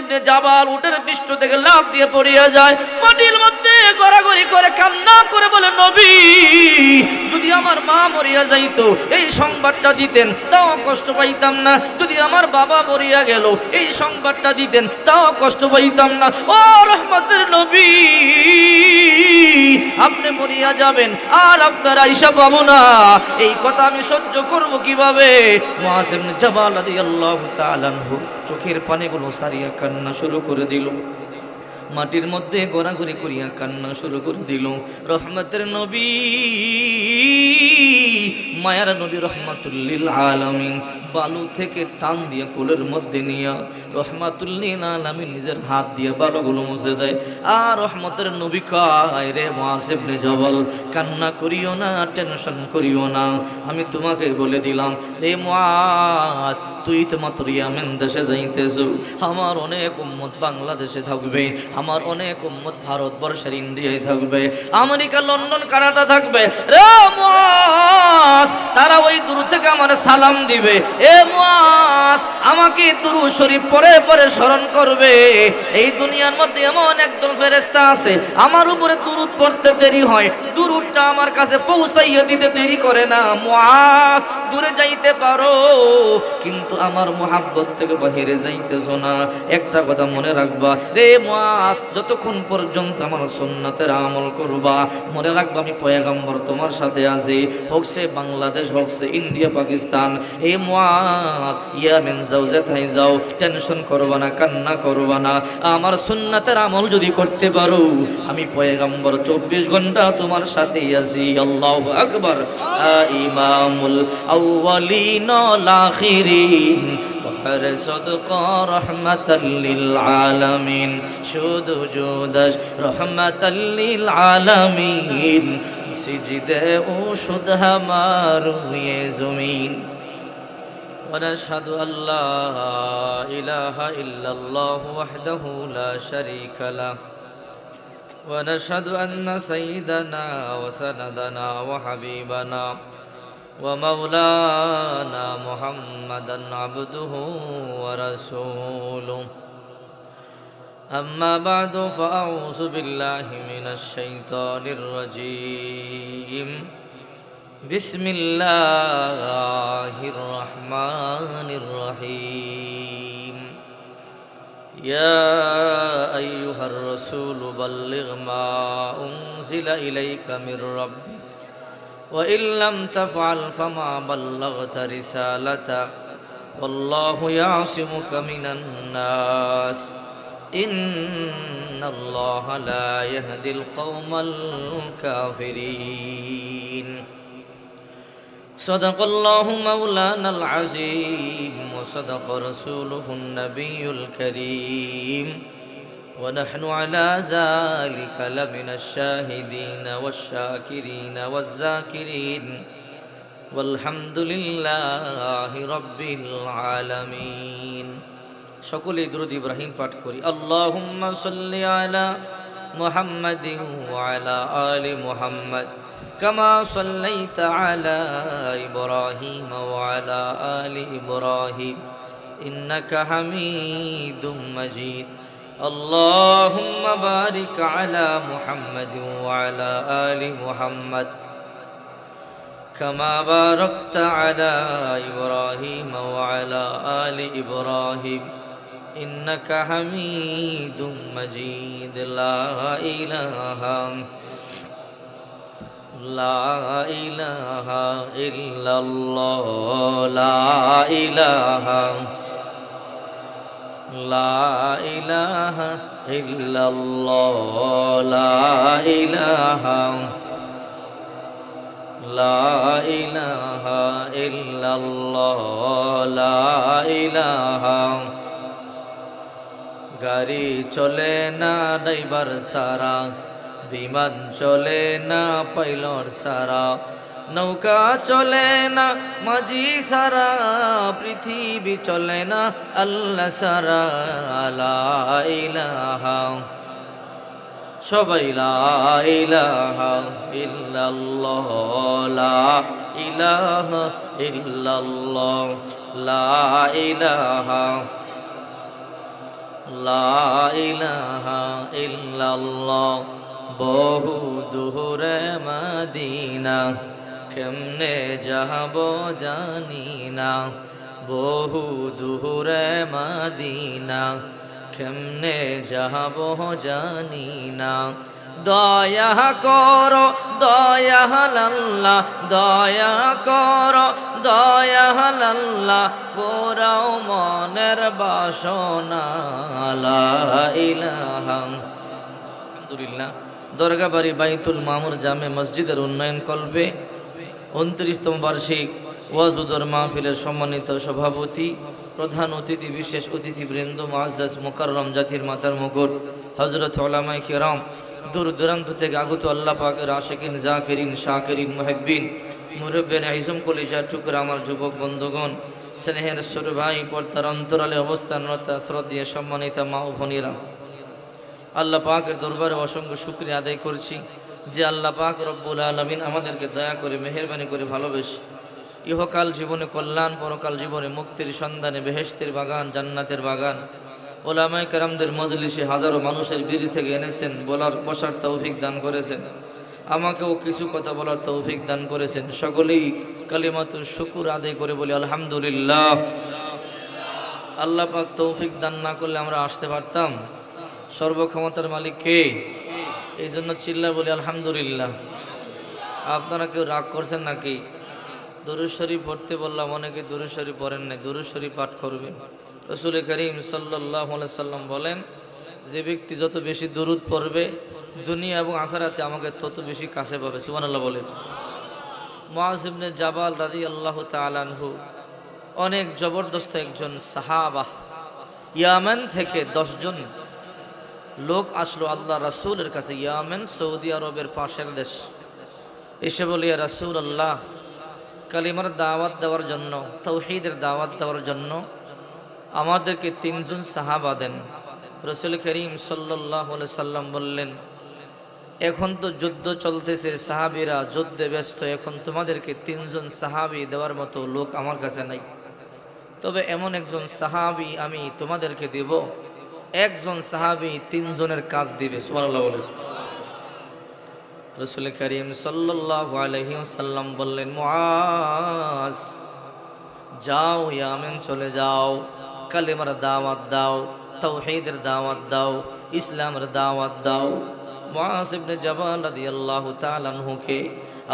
ইবনে জাবাল উটের পৃষ্ঠ থেকে লাভ দিয়ে পড়িয়া যায়। মাটির মধ্যে গড়াগড়ি করে কান্না করে বলে, নবী, যদি আমার মা মরিয়া যাইতো, এই সংবাদটা দিতেন, তাও কষ্ট পাইতাম না। যদি আমার বাবা মরিয়া গেল, এই সংবাদটা দিতেন, তাও কষ্ট পাইতাম না। ও রহমতের নবী, আপনি মরিয়া যাবেন, আর আপনার আইসা পাবো না। এই কথা আমি সহ্য করব কীভাবে? মুআসিম জাবাল তাআলা আনহু চোখের পানিগুলো সারিয়া কান্না শুরু করে দিল। মাটির মধ্যে গোড়াঘুরি করিয়া কান্না শুরু করে দিল। রহমতের নবী মায়ার নবী রহমাতুল্লিল আলামিন বালু থেকে টান দিয়ে কোলের মধ্যে নিয়া রহমাতুল্লিল আলামিন নিজের হাত দিয়ে বালুগুলো মুছে দেয়। আর রহমতের নবী কায়, রে মুআসিবনে জবল, কান্না করিও না, টেনশন করিও না। আমি তোমাকে বলে দিলাম, রে মুআজ তুই তো মাত্র ইয়ামেন দেশে যাইতেছ। আমার অনেক উম্মত বাংলাদেশে থাকবে, আমার অনেক উম্মত ভারতবর্ষের ইন্ডিয়ায় থাকবে, আমেরিকা, লন্ডন, কানাডা থাকবে। রে মুআজ তারা ওই দূর থেকে আমার সালাম দিবে। এ মুআজ আমাকে দুরু শরীফ পরে পরে স্মরণ করবে। এই দুনিয়ার মধ্যে এমন একদল ফেরেস্তা আছে, আমার উপরে দুরুদ পড়তে দেরি হয়, দুরুদটা আমার কাছে পৌঁছাইয়া দিতে দেরি করে না। মুআজ দূরে যাইতে পারো, কিন্তু আমার মোহাব্বত থেকে বাহিরে যাইতেছো না। একটা কথা মনে রাখবা, রে মাস যতক্ষণ পর্যন্ত আমার সুন্নাতের আমল করবা, মনে রাখবা আমি পয়গাম্বর তোমার সাথে আছি। হোক সে বাংলাদেশ হোক ইন্ডিয়া, পাকিস্তান, হে মাস ইয়ামেন যাও যেথায় যাও, টেনশন করবা না, কান্না করবা না। আমার সুন্নাতের আমল যদি করতে পারো, আমি পয়গাম্বর, চব্বিশ ঘণ্টা তোমার সাথেই আছি। আল্লাহ আকবর। ইমামুল আউ্বালিন আখিরিন। বহর সদকা রহমতাল্লিল আলামিন। শুধু জুদাস রহমতাল্লিল আলামিন। সিজদে ওষুধ আমার হুয়ে জমিন ونشهد أن لا إله إلا الله وحده لا شريك له ونشهد أن سيدنا وسندنا وحبيبنا ومولانا محمدا عبده ورسوله أما بعد فأعوذ بالله من الشيطان الرجيم. بسم الله الرحمن الرحيم. يا أيها الرسول بلغ ما أنزل إليك من ربك وإن لم تفعل فما بلغت رسالته والله يعصمك من الناس. إن الله لا يهدي القوم الكافرين. صدق الله مولانا العظيم وصدق رسوله النبي الكريم. ونحن على ذلك لمن الشاهدين والشاكرين والذاكرين. والحمد لله رب العالمين. সকলে দুরুদ ইব্রাহিম পাঠ করি আল্লাহুম্মা সাল্লি আলা মুহাম্মাদিন ওয়া আলা আলি মুহাম্মাদ كما صليت على إبراهيم وعلى آل إبراهيم إنك حميد مجيد اللهم بارك على محمد وعلى آل محمد كما باركت على إبراهيم وعلى آل إبراهيم إنك حميد مجيد. لا إله لا إله إلا الله. لا إله لا إله إلا الله. لا إله لا إله إلا الله. لا إله গাড়ি চলে না, ড্রাইভার সারা। বিমান চলে না, পাইলট সারা। নৌকা চলে না, মাঝি সারা। পৃথিবী চলে না, আল্লাহ সারা। লা ইলাহা। সবাই লা ইলাহা ইল্লাল্লাহ, লা ইলাহা ইল্লাল্লাহ, লা ইলাহা বহু দূরে মদিনা কেমনে যাব জানি না বহু দূরে মদিনা কেমনে যাব জানি না দয়া করো, দয়া লাল্লা, দয়া করো, দয়া লাল্লা পুরাও মনের বাসনা আলহামদুলিল্লাহ দরগাবাড়ি বাইতুল মামুর জামে মসজিদের উন্নয়ন কল্পে উনত্রিশতম বার্ষিক ওয়াজুদর মাহফিলের সম্মানিত সভাপতি, প্রধান অতিথি, বিশেষ অতিথিবৃন্দ, মুআজ্জাজ মুকাররম জাতির মাতার মুকুট হজরত ওলামাই কেরাম দূর দূরান্ত থেকে আগত আল্লাহ পাকের আশেকিন, জাকিরিন, শাকিরিন, মুহিব্বিন, মুরব্বেন, আইজম কলিজা টুকরা আমার যুবক বন্ধুগণ, স্নেহের সুর ভাই, পর্দার অন্তরালে অবস্থানরত শ্রদ্ধীয় সম্মানিত মা ও ভনীরা আল্লাহ পাকের দরবারে অসংখ্য শুক্রিয়া আদায় করছি যে আল্লাহ পাক রব্বুল আলমিন আমাদেরকে দয়া করে, মেহরবানি করে ভালোবেসে ইহকাল জীবনে কল্যাণ, পরকাল জীবনে মুক্তির সন্ধানে বেহেশতের বাগান, জান্নাতের বাগান ওলামাই কারামদের মজলিসে হাজারো মানুষের বিড়ি থেকে এনেছেন, বলার বসার তৌফিক দান করেছেন। আমাকেও কিছু কথা বলার তৌফিক দান করেছেন। সকলেই কালিমাতুর শুকুর আদায় করে বলি, আলহামদুলিল্লাহ। আল্লাহ পাক তৌফিক দান না করলে আমরা আসতে পারতাম। সর্বক্ষমতার মালিক কে? এই জন্য চিল্লা বলি, আলহামদুলিল্লাহ। আপনারা কেউ রাগ করছেন নাকি? দুরুশ্বরী পড়তে বললাম, অনেকে দুরুশ্বরী পড়েন নাই দুরুশ্বরী পাঠ করবেন। রসুল করিম সাল্লাহ সাল্লাম বলেন, যে ব্যক্তি যত বেশি দরুদ পড়বে, দুনিয়া এবং আখারাতে আমাকে তত বেশি কাছে পাবে। সুমান আল্লাহ বলেন মহাজিবনে জাবাল রাদি আল্লাহ তালানহু অনেক জবরদস্ত একজন সাহাবাহ ইয়ামেন থেকে দশজন লোক আসলো আল্লাহ রাসূলের কাছে, ইয়ামেন, সৌদি আরবের পাশের দেশ। এসে বলি রাসূল আল্লাহ কালিমার দাওয়াত দেওয়ার জন্য, তৌহিদের দাওয়াত দেওয়ার জন্য আমাদেরকে তিনজন সাহাবা দেন। রসুল করিম সাল্লাহ সাল্লাম বললেন, এখন তো যুদ্ধ চলতেছে, সাহাবিরা যুদ্ধে ব্যস্ত, এখন তোমাদেরকে তিনজন সাহাবি দেওয়ার মতো লোক আমার কাছে নাই। তবে এমন একজন সাহাবি আমি তোমাদেরকে দেব। একজন সাহাবি তিনজনের কাজ দিবে। রসুল করিম সাল্লাহ আলহিম বললেন, মুআজ, যাও ইয়ামেন চলে যাও। কালেমার দাওয়াত দাও, তৌহিদের দাওয়াত দাও, ইসলামের দাওয়াত দাও। মুআজ ইবনে জাবাল রাদিয়াল্লাহু তাআলা আনহুকে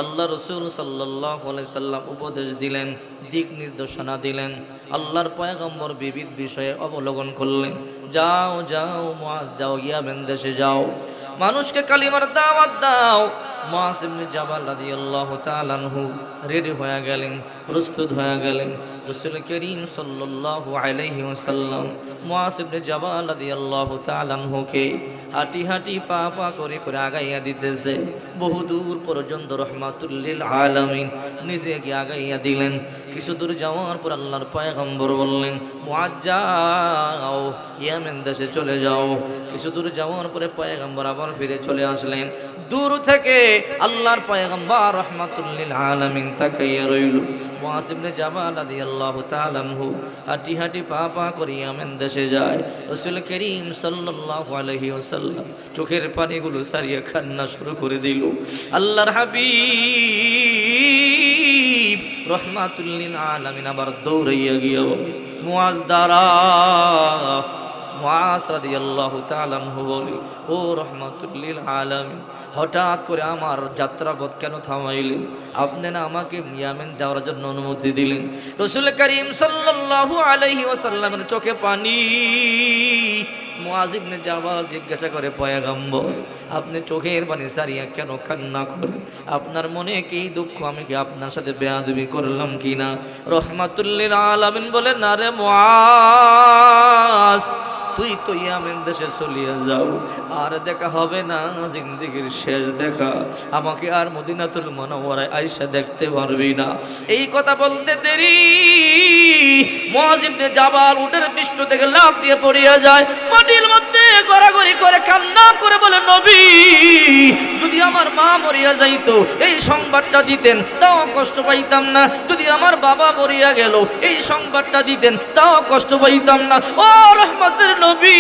আল্লাহ রসুল সাল্লাহ সাল্লাম উপদেশ দিলেন, দিক নির্দেশনা দিলেন, আল্লাহর পয়গম্বর বিবিধ বিষয়ে অবলোকন করলেন, যাও যাও মাস যাও ইয়ামেন দেশে যাও। মানুষকে কালিমার দাওয়াত দাও মাসিমনি জাবাল রাদিয়াল্লাহু তাআলা আনহু রেডি হয়ে গেলেন, প্রস্তুত হয়ে গেলেন। রাসূল করিম সাল্লাল্লাহু আলাইহি ওয়াসাল্লাম মুআসিবনে জাবাল রাদিয়াল্লাহু তাআলা আনহুকে হাঁটি হাঁটি পা পা করে করে আগাইয়া দিতেছে। বহু দূর পর্যন্ত রহমাতুল্লিল আলামিন নিজে গিয়ে আগাইয়া দিলেন। কিছু দূর যাওয়ার পর আল্লাহর পয়গম্বর বললেন যাও, ইয়ামেন দেশে চলে যাও। কিছু দূর যাওয়ার পরে পয়গম্বর আবার ফিরে চলে আসলেন। দূর থেকে আল্লাহর পয়গম্বর রহমাতুল্লিল আলামিন তাকাইয়া রইল। মুআসিবনে জাবাল রাদিয়াল্লাহু তাআলা আনহু হাঁটি হাঁটি পা পা করে ইয়ামেন দেশে যায়। রাসূল করিম সাল্লাল্লাহু আলাইহি ওয়াসাল্লাম চোখের পানিগুলো সারিয়ে কান্না শুরু করে দিল। আল্লাহর হাবিব রহমাতুল্লিল আলামিন আবার দৌড়াইয়া গিয়া বলে মুআজ দাঁড়া মুআজ রাদিয়াল্লাহু তাআলা আনহু বলে, ও রহমাতুল্লিল আলামিন, হঠাৎ করে আমার যাত্রাপথ কেন থামাইলেন? আপনি না আমাকে ইয়ামেন যাওয়ার জন্য অনুমতি দিলেন। রসুল করিম সাল্লাল্লাহু আলাইহি ওয়াসাল্লামের চোখে পানি। মুআজিবনে জাবাল জিজ্ঞাসা করে, পয়গম্বর, আপনি চোখের পানি সারিয়া কেন কান্না করেন? আপনার মনে কি দুঃখ? আমি কি আপনার সাথে বেয়াদবি করলাম কিনা? রহমাতুল্লিল আলামিন বলে, না রে মুআজ। তুই তো ইয়ামেন দেশে চলিয়ে যাও। আর দেখা হবে না, জিন্দিগির শেষ দেখা। আমাকে আর মদিনাতুল মনোয়ারায় আইসা দেখতে পারবি না। এই কথা বলতে দেরি। মহাজিবনে জামাল উটের পৃষ্ঠ থেকে লাভ দিয়ে পড়িয়া যায়। মাটির মধ্যে গড়াগড়ি করে কান্না করে বলে, নবী, যদি আমার মা মরিয়া যাইতো, এই সংবাদটা দিতেন, তাও কষ্ট পাইতাম না। যদি আমার বাবা মরিয়া গেল, এই সংবাদটা দিতেন, তাও কষ্ট পাইতাম না। ও রহমতের নবী,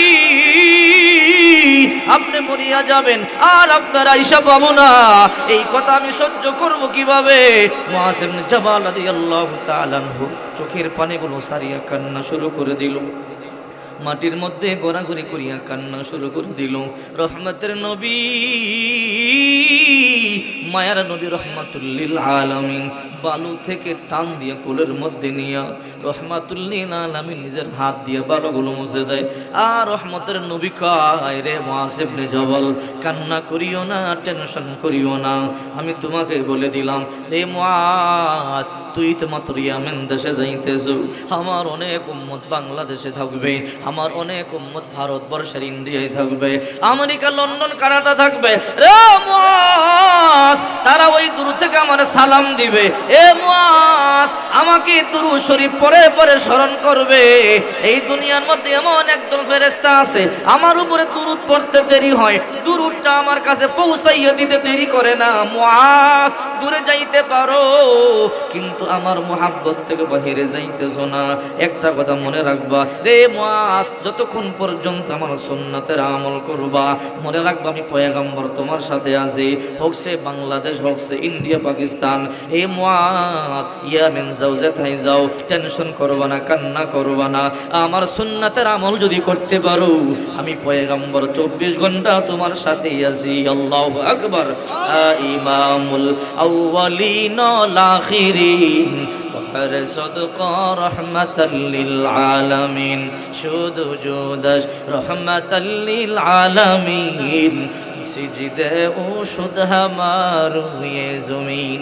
আপনি মরিয়া যাবেন, আর আপনার আইসা পাবো না। এই কথা আমি সহ্য করব কীভাবে? মুআসিম জাবাল রাদিয়াল্লাহু তাআলা আনহু চোখের পানিগুলো সারিয়া কান্না শুরু করে দিল। মাটির মধ্যে গোড়াগড়ি করিয়া কান্না শুরু করে দিল। রহমতের নবী, মায়ার নবী রহমাতুল্লিল আলামিন বালু থেকে টান দিয়ে কোলের মধ্যে নিয়া রহমাতুল্লিল আলামিন নিজের হাত দিয়ে বালুগুলো মুছে দেয়। আর রহমতের নবী কায়, রে মুআসিবনে জবল, কান্না করিও না, টেনশন করিও না। আমি তোমাকে বলে দিলাম, রে মুআজ তুই তো মাত্র ইয়ামেন দেশে যাইতেছ। আমার অনেক উম্মত বাংলাদেশে থাকবে। আমার অনেক উম্মত ভারতবর্ষের ইন্ডিয়ায় থাকবে। আমেরিকা, লন্ডন, কানাডা থাকবে। রে তারা ওই দূর থেকে আমার সালাম দিবে। এ মুআজ আমাকে দুরু শরীফ পরে পরে স্মরণ করবে। এই দুনিয়ার মধ্যে এমন একদল ফেরেস্তা আছে, আমার উপরে দুরুদ পড়তে দেরি হয়। দুরুদটা আমার কাছে পৌঁছাইয়া দিতে দেরি করে না। মুআজ দূরে যাইতে পারো, কিন্তু আমার মোহাব্বত থেকে বাহিরে যাইতেছ না। একটা কথা মনে রাখবা রে মাস যতক্ষণ পর্যন্ত আমার সুন্নাতের আমল করবা, মনে রাখবা আমি পয়গাম্বর তোমার সাথে আছি। হোক সে বাংলাদেশ, হোক সে ইন্ডিয়া, পাকিস্তান এই মাস ইয়ামেন যাও যেথায় যাও, টেনশন করবা না, কান্না করবা না। আমার সুন্নাতের আমল যদি করতে পারো, আমি পয়গাম্বর চব্বিশ ঘণ্টা তোমার সাথেই আছি। আল্লাহ আকবর। ইমামুল আউ্বালিন আর সদকা রহমাতাল লিল আলামিন শুধু জুদাস রহমাতাল লিল আলামিন সিজদে ওষুধ আমার জমিন।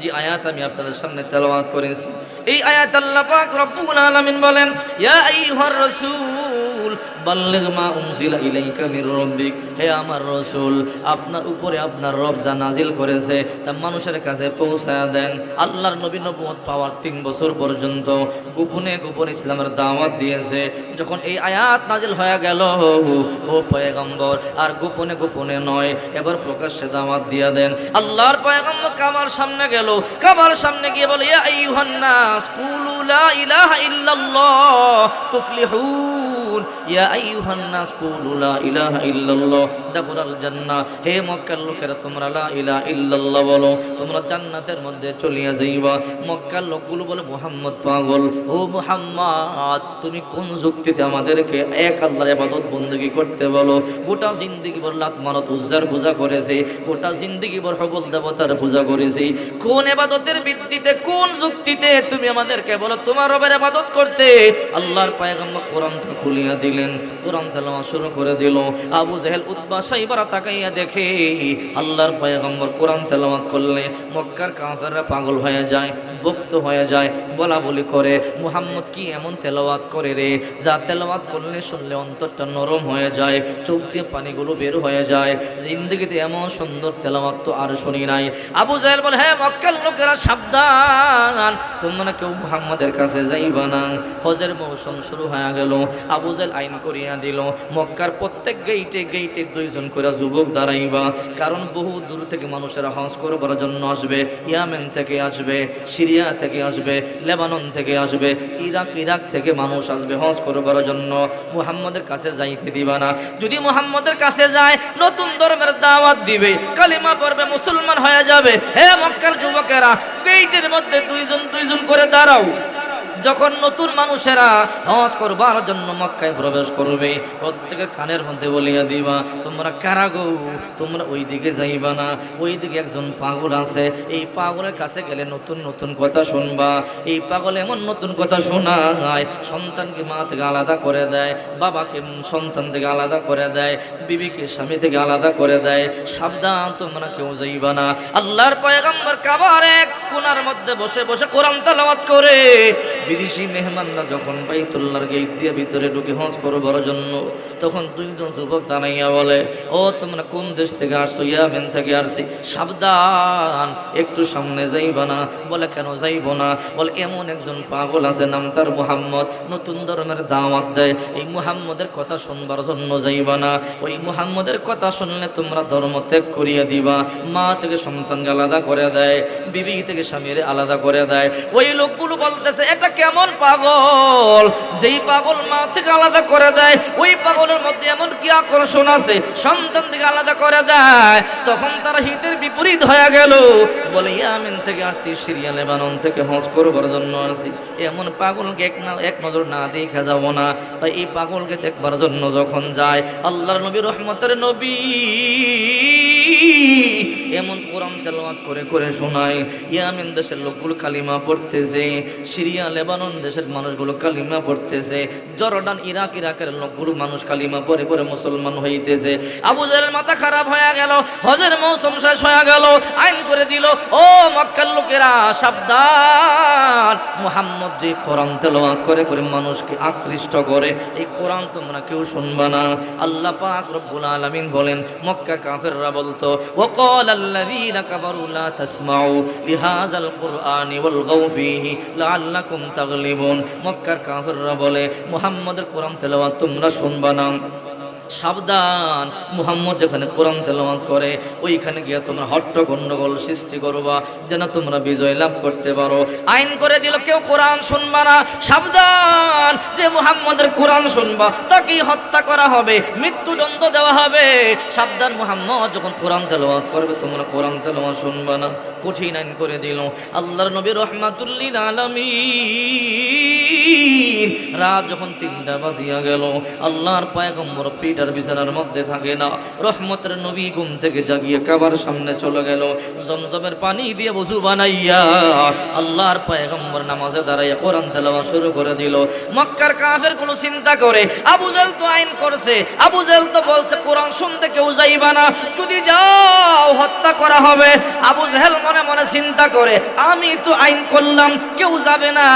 যে আয়াত আমি আপনাদের সামনে তেলাওয়াত করেছি। এই আয়াত আল্লাহ পাক রব্বুল আলামিন বলেন, ইয়া আইয়ুহার রাসূল বাল্লিগ মা উনজিলা ইলাইকা মির রাব্বিক। হে আমার রাসূল, আপনার উপরে আপনার রব যা নাজিল করেছে, তা মানুষের কাছে পৌঁছায়া দেন। আল্লাহর নবী নবুয়ত পাওয়ার তিন বছর পর্যন্ত গোপনে গোপনে ইসলামের দাওয়াত দিয়েছে। যখন এই আয়াত নাজিল হয়ে গেল, ও পয়গম্বর, আর গোপনে গোপনে নয়, এবার প্রকাশ্যে দাওয়াত দিয়া দেন। আল্লাহর পয়গম্বর কামার সামনে গেল। কামার সামনে গিয়ে বলে, ইয়া আইয়ুহান নাস, কুলু লা ইলাহা ইল্লাল্লাহ তুফলিহুন রাসূল ইয়া আইয়ুহান নাস কুলু লা ইলাহা ইল্লাল্লাহ দাফরাল জান্নাহ, হে মক্কার লোকেরা, তোমরা লা ইলাহা ইল্লাল্লাহ বলো, তোমরা জান্নাতের মধ্যে চলিয়া যাইবা। মক্কার লোকগুলো বলে, মোহাম্মদ পাগল, ও মোহাম্মদ, তুমি কোন যুক্তিতে আমাদেরকে এক আল্লাহর ইবাদত বندگی করতে বলো? গোটা জিন্দেগি ভর লাত মানত উজ্জার পূজা করেছে, গোটা জিন্দেগি ভর হবল দেবতার পূজা করেছে। কোন ইবাদতের ভিত্তিতে, কোন যুক্তিতে তুমি আমাদেরকে বলো, তোমার রবের ইবাদত করতে? আল্লাহর পায়গাম্মা কোরআনটা খুলিয়া দিলেন, কোরআন তেলাওয়াত শুরু করে দিল। আবু জাহেল উতবা সাইবারা তাকাইয়া দেখে, আল্লাহর পয়গম্বর কোরআন তেলাওয়াত করলে মক্কার কাফেররা পাগল হয়ে যায়, ভক্ত হয়ে যায় বলা বলি করে, মুহাম্মদ কি এমন তেলাওয়াত করে রে? যা তেলাওয়াত করলে শুনলে অন্তরটা নরম হয়ে যায়, চোখ দিয়ে পানিগুলো বের হয়ে যায়, জিন্দগিতে এমন সুন্দর তেলাওয়াত তো আর শুনি নাই। আবু জাহেল বলে হ্যাঁ মক্কার লোকেরা সাবধান, তোমরা কেউ মুহাম্মাদের কাছে যাইবা না। হজের মৌসুম শুরু হয়ে গেল। আবু জাহেল আইন করিয়া দিল। মক্কার প্রত্যেক গেইটে গেইটে দুইজন করে যুবক দাঁড়াইবা। কারণ বহু দূর থেকে মানুষেরা হজ করবার জন্য আসবে, ইয়ামেন থেকে আসবে, সিরিয়া থেকে আসবে, লেবানন থেকে আসবে, ইরাক ইরাক থেকে মানুষ আসবে হজ করবার জন্য। মুহাম্মদের কাছে যাইতে দিবা না। যদি মুহাম্মদের কাছে যায়, নতুন ধর্মের দাওয়াত দিবে, কালিমা পড়বে, মুসলমান হয়ে যাবে। হে মক্কার যুবকেরা গেইটের মধ্যে দুইজন দুইজন করে দাঁড়াও। যখন নতুন মানুষেরা হজ করবার জন্য মক্কায় প্রবেশ করবে, প্রত্যেকের কানের মধ্যে বলিয়া দিবা, তোমরা কারা গো? তোমরা ওই দিকে যাইবা না। ওই দিকে একজন পাগল আছে। এই পাগলের কাছে গেলে নতুন নতুন কথা শুনবা। এই পাগল এমন নতুন কথা শোনায়, সন্তানকে মা থেকে আলাদা করে দেয়, বাবাকে সন্তান থেকে আলাদা করে দেয়, বিবিকে স্বামী থেকে আলাদা করে দেয়। সাবধান, তোমরা কেউ যাইবা না। আল্লাহর পয়গম্বর কাবার এক কোনার মধ্যে বসে বসে কোরআন তালাওয়াত করে। বিদেশি মেহমানরা যখন বাইতুল্লাহর গেট দিয়ে ভিতরে ঢুকে হজ করবার জন্য, তখন দুইজন যুবক দাঁড়াইয়া বলে, ও, তোমরা কোন দেশ থেকে আসছো? ইয়ামেন থেকে আসছি। সাবধান, একটু সামনে যাইবা না। বলে, কেন যাইব না? বলে, এমন একজন পাগল আছে, নাম তার মুহাম্মদ। নতুন ধর্মের দাওয়াত দেয়। এই মুহাম্মদের কথা শুনবার জন্য যাইবা না। ওই মুহাম্মদের কথা শুনলে তোমরা ধর্ম ত্যাগ করিয়া দিবা। মা থেকে সন্তানকে আলাদা করে দেয়, বিবি থেকে স্বামীর আলাদা করে দেয়। ওই লোকগুলো বলতেছে এটা কেমন পাগল? যেই পাগল মা থেকে আলাদা করে দেয়, ওই পাগলের মধ্যে এমন কি আকর্ষণ আছে? সন্তান থেকে আলাদা করে দেয়। তখন তারা হিতের বিপরীত হয়ে গেল। বলে ইয়ামিন থেকে আসছি, সিরিয়া লেবানন থেকে হজ করবার জন্য আসছি। এমন পাগলকে এক না, এক নজর না দেখে যাব না। তাই এই পাগলকে দেখবার জন্য যখন যায়, আল্লাহর নবী রহমতের নবী এমন কোরআন তেলাওয়াত করে করে শোনায় ইয়ামেন দেশের লোকগুলো কালিমা পড়তেছে, সিরিয়া, লেবানন দেশের মানুষগুলো কালিমা পড়তেছে, জর্ডান, ইরাক, ইরাকের লোকগুলো মানুষ কালিমা পড়ে পড়ে মুসলমান হইতেছে। আবু জাহেলের মাথা খারাপ হয়ে গেল, হজের মৌসুম শেষ হয়ে গেল, আইন করে দিল, ও মক্কার লোকেরা, সাবধান। মোহাম্মদ যে কোরআন তেলাওয়াত করে করে মানুষকে আকৃষ্ট করে, এই কোরআন তোমরা কেউ শুনবা না। আল্লাহ পাক রব্বুল আলামিন বলেন, মক্কা কাফেররা বলতো وقال الذين كفروا لا تسمعوا لهذا القرآن والغوا فيه لعلكم تغلبون মক্কার কাফেররা বলে মুহাম্মদের কোরআন তেলাওয়াত তোমরা শুনবা না সাবধান। মুহাম্মদ যেখানে কোরআন তেলাওয়াত করে, ওইখানে গিয়ে তোমরা হট্ট গন্ডগোল সৃষ্টি করবা, যেন তোমরা বিজয় লাভ করতে পারো। আইন করে দিল, কেউ কোরআন শুনবা না। সাবধান, যে মুহাম্মদের কোরআন শুনবা তাকে হত্যা করা হবে, মৃত্যুদণ্ড দেওয়া হবে। সাবধান মুহাম্মদ, যখন কোরআন তেলাওয়াত করবে, তোমরা কোরআন তেলাওয়াত শুনবা না। কঠিন আইন করে দিল, আল্লাহর নবী রহমাতুল্লিল আলামিন। রাত যখন তিনটা বাজিয়া গেল, আল্লাহর পায়গম্বর পিটার বিছানার মধ্যে থাকে না। রহমতের নবী ঘুম থেকে জাগিয়ে কাবার সামনে চলে গেল। জমজমের পানি দিয়ে বসু বানাইয়া আল্লাহর পায়গম্বর নামাজে দাঁড়াইয়া কোরআন তেলাওয়া শুরু করে দিল। মক্কার কাফেরগুলো চিন্তা করে, আবু জেল তো আইন করছে, আবু জেল তো বলছে, কোরআন শুনতে কেউ যাইবা না। যদি যাও, হত্যা করা হবে। আবু জেহেল মনে মনে চিন্তা করে, আমি তো আইন করলাম, কেউ যাবে না।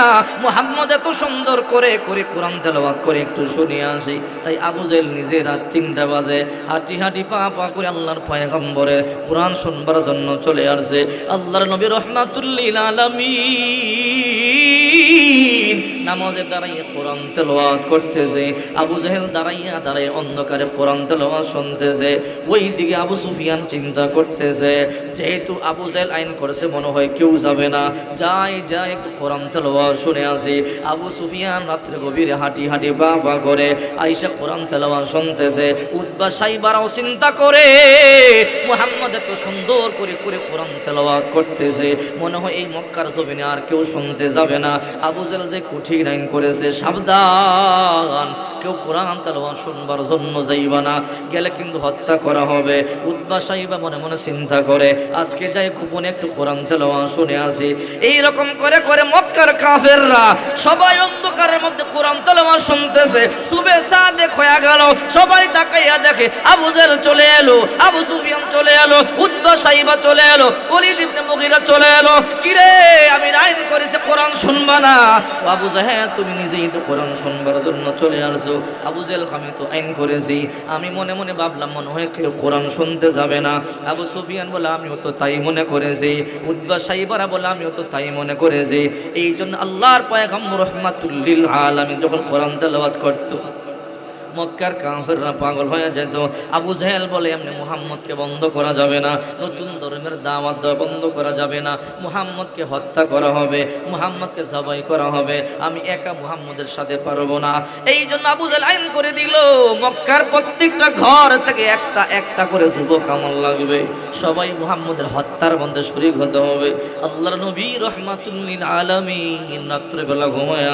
মুহাম্মদ এত সুন্দর করে করে কোরআন তেলাওয়াত করে একটু শুনিয়ে আসি। তাই আবু জেহেল নিজে রাত তিনটা বাজে। হাঁটি হাঁটি পা পা করে আল্লাহর পয়গম্বরের কোরআন শুনবার জন্য চলে আসছে। আল্লাহর নবী রহমাতুল্লিল আলামিন। নামাজে দাঁড়াইয়ে কোরআন তেলাওয়াত করতেছে, আবু জাহেল দাঁড়াইয়া দাঁড়াই অন্ধকারে কোরআন তেলাওয়াত শুনতেছে ওই দিকে আবু সুফিয়ান চিন্তা করতেছে, যেহেতু আবু জাহেল আইন করেছে, মনে হয় কেউ যাবে না। যাই যাই, একটু কোরআন তেলাওয়াত শুনে আসি। আবু সুফিয়ান রাত্রে গভীরে হাঁটি হাঁটি বা বা করে আইসা কোরআন তেলাওয়াত শুনতেছে উদ্বা সাইবারাও চিন্তা করে মোহাম্মদ এত সুন্দর করে করে কোরআন তেলাওয়াত করতেছে। মনে হয় এই মক্কার জমিনে আর কেউ শুনতে যাবে না। আবু জেল যে কঠিন আইন করেছে, সাবধান। কেউ কোরআন তেলাওয়াত শুনবার জন্য যাইবা না, গেলে কিন্তু হত্যা করা হবে। উদ্বা বা মনে মনে চিন্তা করে, আজকে যাই গোপনে একটু কোরআন তেলাওয়াত শুনে আসি। এইরকম করে করে মক্কার কাফেররা। সবাই অন্ধকারের মধ্যে কোরআন তেলাওয়াত শুনতেছে। সুবে সাদেক হয়ে গেল। সবাই তাকাইয়া দেখে আবু জেল চলে এলো, আবু সুফিয়ান চলে এলো উদ্বা সাইবা চলে এলো অলিদ ইবনে মুগিরা চলে এলো। কিরে, আমি আইন করেছে, কোরআন শুনবা না। আবু জাহেল, তুমি নিজেই তো কোরআন শুনবার জন্য চলে আসছো। আবু জেল আমি তো আইন করেছি। আমি মনে মনে ভাবলাম, মনে হয় কেউ কোরআন শুনতে যাবে না। আবু সুফিয়ান বলে, আমিও তো তাই মনে করেছি। উদ্বা সাইবারা বলে, আমিও তো তাই মনে করেছি। এই জন্য আল্লাহর পয়গাম রহমাতুল্লিল আলামিন যখন কোরআন তেলাওয়াত করতো মক্কার কাফেররা পাগল হয়ে যেত। আবু জাহেল বলে, এমনি মুহাম্মদকে বন্ধ করা যাবে না, নতুন ধর্মের দাওয়াত দেওয়া বন্ধ করা যাবে না, মুহাম্মদকে হত্যা করা হবে, মুহাম্মদকে জবাই করা হবে, আমি একা মুহাম্মদের সাথে পারব না। এই জন্য আবু জাহেল আইন করে দিল, মক্কার প্রত্যেকটা ঘর থেকে একটা একটা করে যুবক আমল লাগবে। সবাই মুহাম্মদের হত্যার মধ্যে শরীক হতে হবে। আল্লাহর নবী রহমাতুল্লিল আলামিন রাত্রেবেলা ঘুমায়